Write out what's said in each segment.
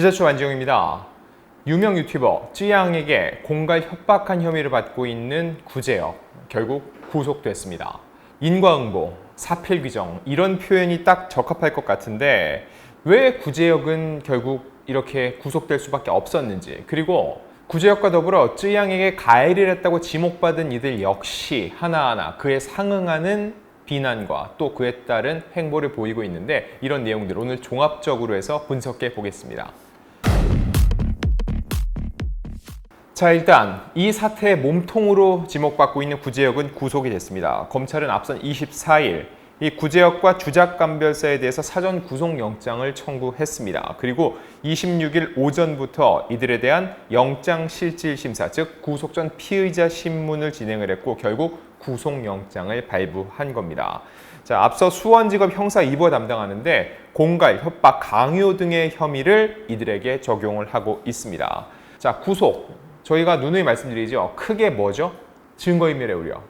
기자초 안지영입니다. 유명 유튜버 쯔양에게 공갈 협박한 혐의를 받고 있는 구제혁 결국 구속됐습니다. 인과응보, 사필규정 이런 표현이 딱 적합할 것 같은데 왜 구제혁은 결국 이렇게 구속될 수밖에 없었는지 그리고 구제혁과 더불어 쯔양에게 가해를 했다고 지목받은 이들 역시 하나하나 그에 상응하는 비난과 또 그에 따른 행보를 보이고 있는데 이런 내용들 오늘 종합적으로 해서 분석해 보겠습니다. 자 일단 이 사태의 몸통으로 지목받고 있는 구제혁은 구속이 됐습니다. 검찰은 앞선 24일 이 구제혁과 주작감별사에 대해서 사전 구속영장을 청구했습니다. 그리고 26일 오전부터 이들에 대한 영장실질심사, 즉 구속 전 피의자 신문을 진행을 했고 결국 구속영장을 발부한 겁니다. 자, 앞서 수원지검 형사 2부 담당하는데 공갈, 협박, 강요 등의 혐의를 이들에게 적용을 하고 있습니다. 자, 구속. 저희가 누누이 말씀드리죠. 크게 뭐죠? 증거인멸의 우려.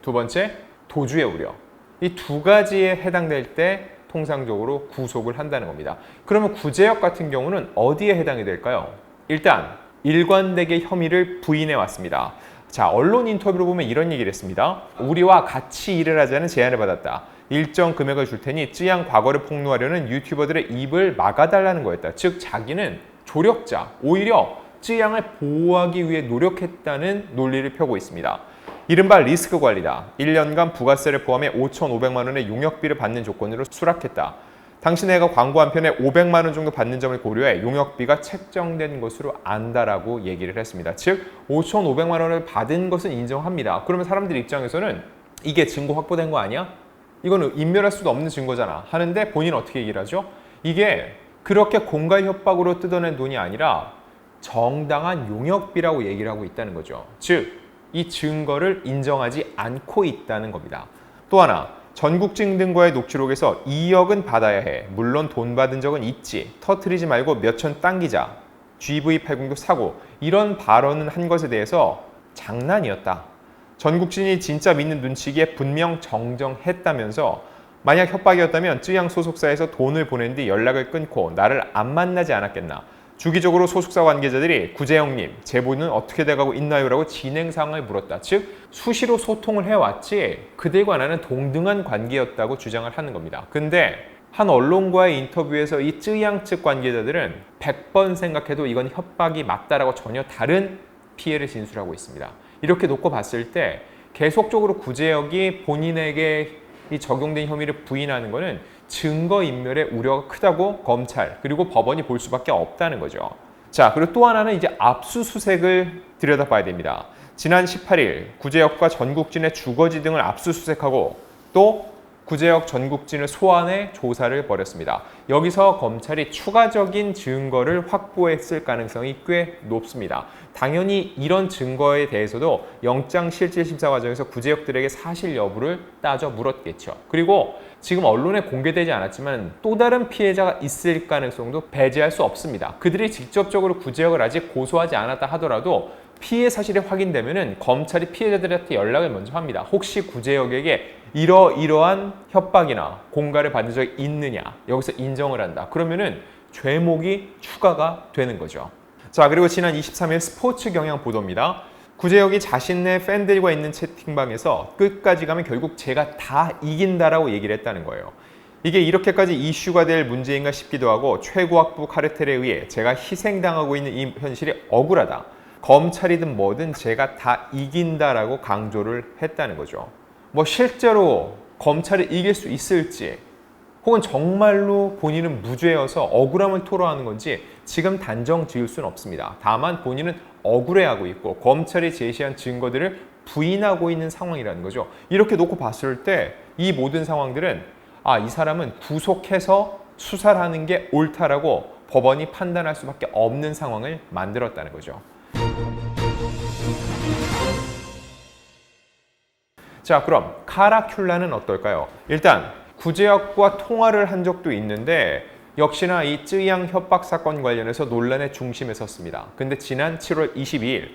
두 번째, 도주의 우려. 이 두 가지에 해당될 때 통상적으로 구속을 한다는 겁니다. 그러면 구제역 같은 경우는 어디에 해당이 될까요? 일단 일관되게 혐의를 부인해 왔습니다. 자, 언론 인터뷰로 보면 이런 얘기를 했습니다. 우리와 같이 일을 하자는 제안을 받았다. 일정 금액을 줄 테니 쯔양 과거를 폭로하려는 유튜버들의 입을 막아달라는 거였다. 즉, 자기는 조력자, 오히려 쯔양을 보호하기 위해 노력했다는 논리를 펴고 있습니다. 이른바 리스크 관리다. 1년간 부가세를 포함해 5,500만 원의 용역비를 받는 조건으로 수락했다. 당신 애가 광고 한 편에 500만 원 정도 받는 점을 고려해 용역비가 책정된 것으로 안다라고 얘기를 했습니다. 즉 5,500만 원을 받은 것은 인정합니다. 그러면 사람들 입장에서는 이게 증거 확보된 거 아니야? 이거는 인멸할 수도 없는 증거잖아. 하는데 본인은 어떻게 얘기를 하죠? 이게 그렇게 공갈 협박으로 뜯어낸 돈이 아니라 정당한 용역비라고 얘기를 하고 있다는 거죠. 즉, 이 증거를 인정하지 않고 있다는 겁니다. 또 하나, 전국증 등과의 녹취록에서 2억은 받아야 해. 물론 돈 받은 적은 있지. 터트리지 말고 몇천 당기자. GV80도 사고. 이런 발언을 한 것에 대해서 장난이었다. 전국진이 진짜 믿는 눈치기에 분명 정정했다면서 만약 협박이었다면 쯔양 소속사에서 돈을 보낸 뒤 연락을 끊고 나를 안 만나지 않았겠나. 주기적으로 소속사 관계자들이 구재영님 제보는 어떻게 돼가고 있나요? 라고 진행 상황을 물었다. 즉 수시로 소통을 해왔지 그들과 나는 동등한 관계였다고 주장을 하는 겁니다. 근데 한 언론과의 인터뷰에서 이 쯔양 측 관계자들은 100번 생각해도 이건 협박이 맞다라고 전혀 다른 피해를 진술하고 있습니다. 이렇게 놓고 봤을 때 계속적으로 구제역이 본인에게 이 적용된 혐의를 부인하는 것은 증거인멸의 우려가 크다고 검찰 그리고 법원이 볼 수밖에 없다는 거죠. 자, 그리고 또 하나는 이제 압수수색을 들여다봐야 됩니다. 지난 18일 구제역과 전국진의 주거지 등을 압수수색하고 또 구제역 전국진을 소환해 조사를 벌였습니다. 여기서 검찰이 추가적인 증거를 확보했을 가능성이 꽤 높습니다. 당연히 이런 증거에 대해서도 영장 실질 심사 과정에서 구제역들에게 사실 여부를 따져 물었겠죠. 그리고 지금 언론에 공개되지 않았지만 또 다른 피해자가 있을 가능성도 배제할 수 없습니다. 그들이 직접적으로 구제역을 아직 고소하지 않았다 하더라도 피해 사실이 확인되면은 검찰이 피해자들한테 연락을 먼저 합니다. 혹시 구제역에게 이러이러한 협박이나 공갈을 받은 적이 있느냐 여기서 인정을 한다. 그러면은 죄목이 추가가 되는 거죠. 자 그리고 지난 23일 스포츠 경향 보도입니다. 구제혁이 자신의 팬들과 있는 채팅방에서 끝까지 가면 결국 제가 다 이긴다라고 얘기를 했다는 거예요. 이게 이렇게까지 이슈가 될 문제인가 싶기도 하고 최고학부 카르텔에 의해 제가 희생당하고 있는 이 현실이 억울하다. 검찰이든 뭐든 제가 다 이긴다라고 강조를 했다는 거죠. 뭐 실제로 검찰이 이길 수 있을지 혹은 정말로 본인은 무죄여서 억울함을 토로하는 건지 지금 단정 지을 수는 없습니다. 다만 본인은 억울해하고 있고 검찰이 제시한 증거들을 부인하고 있는 상황이라는 거죠. 이렇게 놓고 봤을 때 이 모든 상황들은 아, 이 사람은 구속해서 수사를 하는 게 옳다라고 법원이 판단할 수밖에 없는 상황을 만들었다는 거죠. 자, 그럼 카라큘라는 어떨까요? 일단 구제역과 통화를 한 적도 있는데 역시나 이 쯔양 협박 사건 관련해서 논란의 중심에 섰습니다. 근데 지난 7월 22일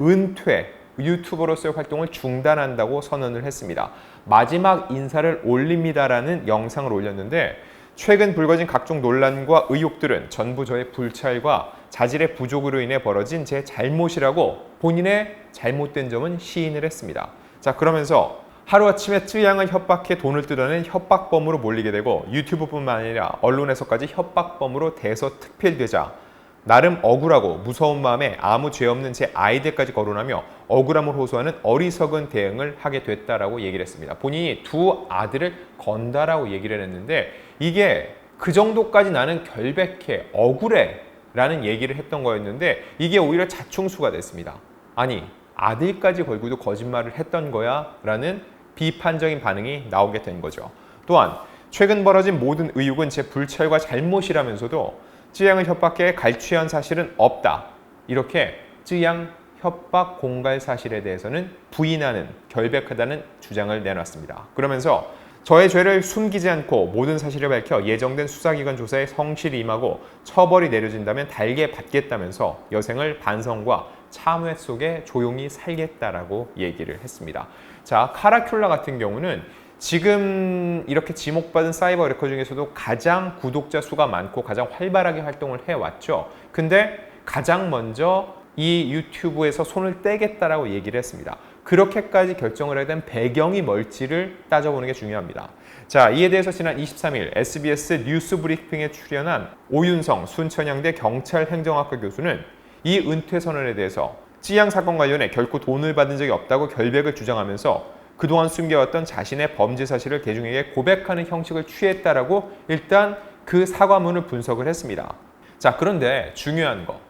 은퇴 유튜버로서의 활동을 중단한다고 선언을 했습니다. 마지막 인사를 올립니다라는 영상을 올렸는데 최근 불거진 각종 논란과 의혹들은 전부 저의 불찰과 자질의 부족으로 인해 벌어진 제 잘못이라고 본인의 잘못된 점은 시인을 했습니다. 자, 그러면서 하루아침에 쯔양을 협박해 돈을 뜯어낸 협박범으로 몰리게 되고 유튜브뿐만 아니라 언론에서까지 협박범으로 대서특필되자 나름 억울하고 무서운 마음에 아무 죄 없는 제 아이들까지 거론하며 억울함을 호소하는 어리석은 대응을 하게 됐다라고 얘기를 했습니다. 본인이 두 아들을 건다라고 얘기를 했는데 이게 그 정도까지 나는 결백해 억울해 라는 얘기를 했던 거였는데 이게 오히려 자충수가 됐습니다. 아니 아들까지 걸고도 거짓말을 했던 거야 라는 비판적인 반응이 나오게 된 거죠. 또한 최근 벌어진 모든 의혹은 제 불찰과 잘못이라면서도 쯔양을 협박해 갈취한 사실은 없다. 이렇게 쯔양 협박 공갈 사실에 대해서는 부인하는 결백하다는 주장을 내놨습니다. 그러면서 저의 죄를 숨기지 않고 모든 사실을 밝혀 예정된 수사기관 조사에 성실히 임하고 처벌이 내려진다면 달게 받겠다면서 여생을 반성과 참회 속에 조용히 살겠다라고 얘기를 했습니다. 자, 카라큘라 같은 경우는 지금 이렇게 지목받은 사이버 레커 중에서도 가장 구독자 수가 많고 가장 활발하게 활동을 해왔죠. 근데 가장 먼저 이 유튜브에서 손을 떼겠다라고 얘기를 했습니다. 그렇게까지 결정을 하게 된 배경이 뭘지를 따져보는 게 중요합니다. 자, 이에 대해서 지난 23일 SBS 뉴스 브리핑에 출연한 오윤성 순천향대 경찰행정학과 교수는 이 은퇴 선언에 대해서 찌양 사건 관련해 결코 돈을 받은 적이 없다고 결백을 주장하면서 그동안 숨겨왔던 자신의 범죄 사실을 대중에게 고백하는 형식을 취했다라고 일단 그 사과문을 분석을 했습니다. 자, 그런데 중요한 거.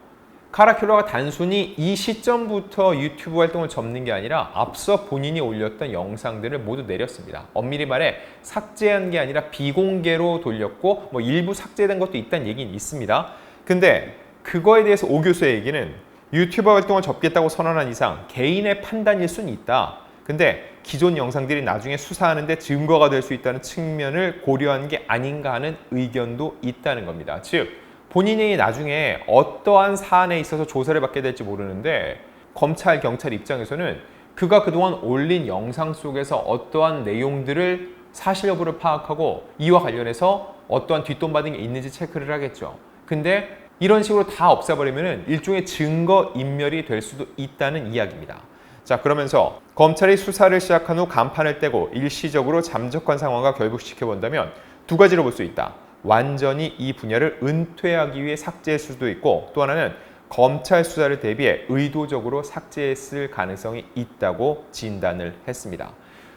카라큘러가 단순히 이 시점부터 유튜브 활동을 접는 게 아니라 앞서 본인이 올렸던 영상들을 모두 내렸습니다. 엄밀히 말해 삭제한 게 아니라 비공개로 돌렸고 뭐 일부 삭제된 것도 있다는 얘기는 있습니다. 근데 그거에 대해서 오 교수의 얘기는 유튜버 활동을 접겠다고 선언한 이상 개인의 판단일 수는 있다. 근데 기존 영상들이 나중에 수사하는데 증거가 될 수 있다는 측면을 고려한 게 아닌가 하는 의견도 있다는 겁니다. 즉 본인이 나중에 어떠한 사안에 있어서 조사를 받게 될지 모르는데 검찰, 경찰 입장에서는 그가 그동안 올린 영상 속에서 어떠한 내용들을 사실 여부를 파악하고 이와 관련해서 어떠한 뒷돈 받은 게 있는지 체크를 하겠죠. 근데 이런 식으로 다 없애버리면 일종의 증거 인멸이 될 수도 있다는 이야기입니다. 자 그러면서 검찰이 수사를 시작한 후 간판을 떼고 일시적으로 잠적한 상황과 결부시켜 본다면 두 가지로 볼 수 있다. 완전히 이 분야를 은퇴하기 위해 삭제했을 수도 있고 또 하나는 검찰 수사를 대비해 의도적으로 삭제했을 가능성이 있다고 진단을 했습니다.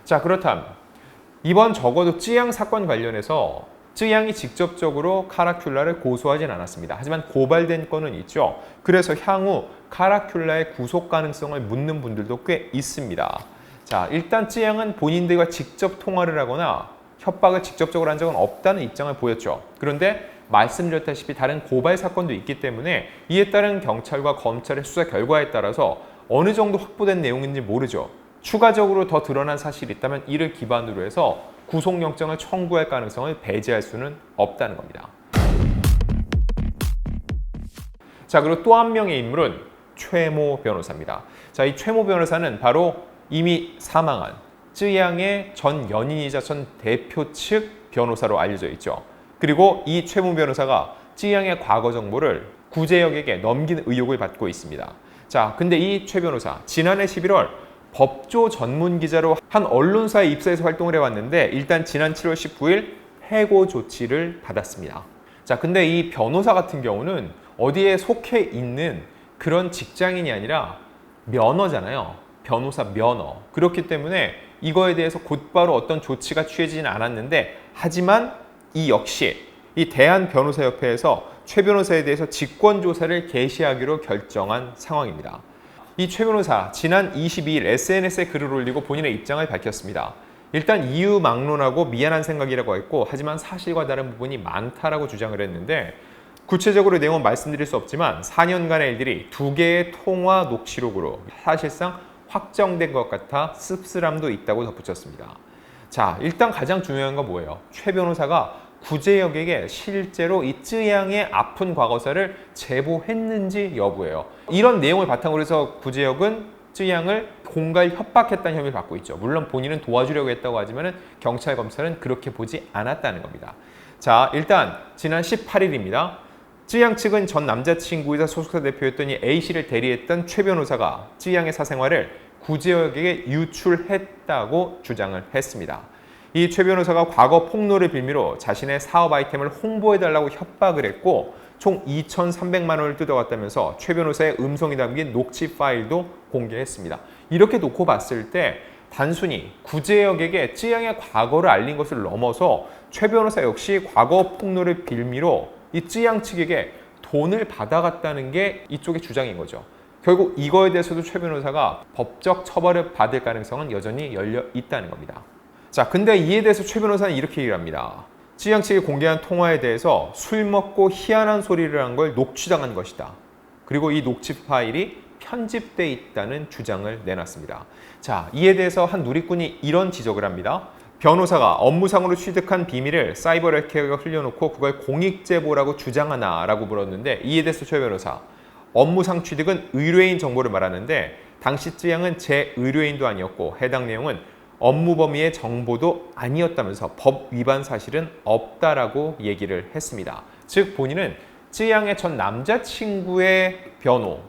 자 그렇다면 이번 적어도 찌양 사건 관련해서 쯔양이 직접적으로 카라큘라를 고소하진 않았습니다. 하지만 고발된 건은 있죠. 그래서 향후 카라큘라의 구속 가능성을 묻는 분들도 꽤 있습니다. 자, 일단 쯔양은 본인들과 직접 통화를 하거나 협박을 직접적으로 한 적은 없다는 입장을 보였죠. 그런데 말씀드렸다시피 다른 고발 사건도 있기 때문에 이에 따른 경찰과 검찰의 수사 결과에 따라서 어느 정도 확보된 내용인지 모르죠. 추가적으로 더 드러난 사실이 있다면 이를 기반으로 해서 구속영장을 청구할 가능성을 배제할 수는 없다는 겁니다. 자, 그리고 또 한 명의 인물은 최모 변호사입니다. 자, 이 최모 변호사는 바로 이미 사망한 쯔양의 전 연인이자 전 대표 측 변호사로 알려져 있죠. 그리고 이 최모 변호사가 쯔양의 과거 정보를 구제역에게 넘긴 의혹을 받고 있습니다. 자, 근데 이 최 변호사 지난해 11월 법조 전문 기자로 한 언론사에 입사해서 활동을 해왔는데 일단 지난 7월 19일 해고 조치를 받았습니다. 자, 근데 이 변호사 같은 경우는 어디에 속해 있는 그런 직장인이 아니라 면허잖아요. 변호사 면허. 그렇기 때문에 이거에 대해서 곧바로 어떤 조치가 취해지진 않았는데 하지만 이 역시 이 대한 변호사협회에서 최 변호사에 대해서 직권 조사를 개시하기로 결정한 상황입니다. 이 최 변호사 지난 22일 SNS에 글을 올리고 본인의 입장을 밝혔습니다. 일단 이유 막론하고 미안한 생각이라고 했고 하지만 사실과 다른 부분이 많다라고 주장을 했는데 구체적으로 내용은 말씀드릴 수 없지만 4년간의 일들이 두 개의 통화 녹취록으로 사실상 확정된 것 같아 씁쓸함도 있다고 덧붙였습니다. 자, 일단 가장 중요한 건 뭐예요? 최 변호사가 구제역에게 실제로 이 쯔양의 아픈 과거사를 제보했는지 여부예요. 이런 내용을 바탕으로 해서 구제역은 쯔양을 공갈 협박했다는 혐의를 받고 있죠. 물론 본인은 도와주려고 했다고 하지만 경찰 검찰은 그렇게 보지 않았다는 겁니다. 자, 일단 지난 18일입니다. 쯔양 측은 전 남자친구이자 소속사 대표였던 이 A씨를 대리했던 최 변호사가 쯔양의 사생활을 구제역에게 유출했다고 주장을 했습니다. 이 최 변호사가 과거 폭로를 빌미로 자신의 사업 아이템을 홍보해달라고 협박을 했고 총 2,300만 원을 뜯어갔다면서 최 변호사의 음성이 담긴 녹취 파일도 공개했습니다. 이렇게 놓고 봤을 때 단순히 구제역에게 쯔양의 과거를 알린 것을 넘어서 최 변호사 역시 과거 폭로를 빌미로 이 쯔양 측에게 돈을 받아갔다는 게 이쪽의 주장인 거죠. 결국 이거에 대해서도 최 변호사가 법적 처벌을 받을 가능성은 여전히 열려 있다는 겁니다. 자, 근데 이에 대해서 최 변호사는 이렇게 얘기를 합니다. 찌양 측이 공개한 통화에 대해서 술 먹고 희한한 소리를 한 걸 녹취당한 것이다. 그리고 이 녹취 파일이 편집돼 있다는 주장을 내놨습니다. 자, 이에 대해서 한 누리꾼이 이런 지적을 합니다. 변호사가 업무상으로 취득한 비밀을 사이버 레케어가 흘려놓고 그걸 공익 제보라고 주장하나라고 물었는데 이에 대해서 최 변호사 업무상 취득은 의뢰인 정보를 말하는데 당시 쯔양은 제 의뢰인도 아니었고 해당 내용은 업무 범위의 정보도 아니었다면서 법 위반 사실은 없다라고 얘기를 했습니다. 즉 본인은 쯔양의 전 남자친구의 변호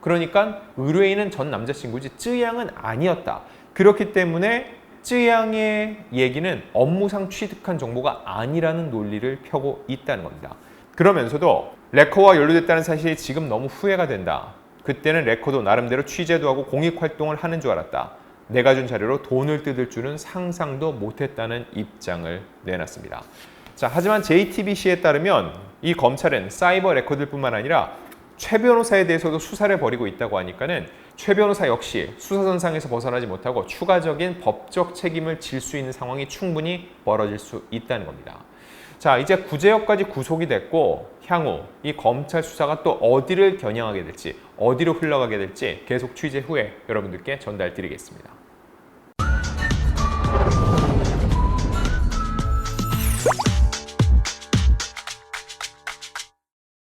그러니까 의뢰인은 전 남자친구지 쯔양은 아니었다. 그렇기 때문에 쯔양의 얘기는 업무상 취득한 정보가 아니라는 논리를 펴고 있다는 겁니다. 그러면서도 레커와 연루됐다는 사실이 지금 너무 후회가 된다. 그때는 레커도 나름대로 취재도 하고 공익 활동을 하는 줄 알았다. 내가 준 자료로 돈을 뜯을 줄은 상상도 못했다는 입장을 내놨습니다. 자, 하지만 JTBC에 따르면 이 검찰은 사이버 레코드뿐만 아니라 최 변호사에 대해서도 수사를 벌이고 있다고 하니까는 최 변호사 역시 수사선상에서 벗어나지 못하고 추가적인 법적 책임을 질 수 있는 상황이 충분히 벌어질 수 있다는 겁니다. 자, 이제 구제역까지 구속이 됐고 향후 이 검찰 수사가 또 어디를 겨냥하게 될지, 어디로 흘러가게 될지 계속 취재 후에 여러분들께 전달드리겠습니다.